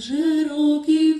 вже років.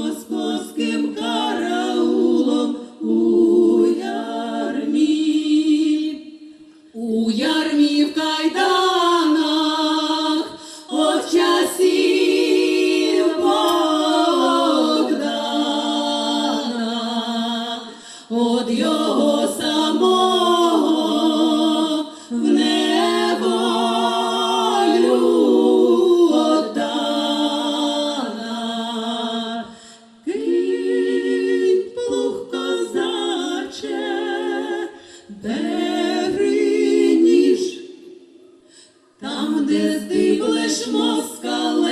московським караулом у ярмі. У ярмі. ти будеш москалем.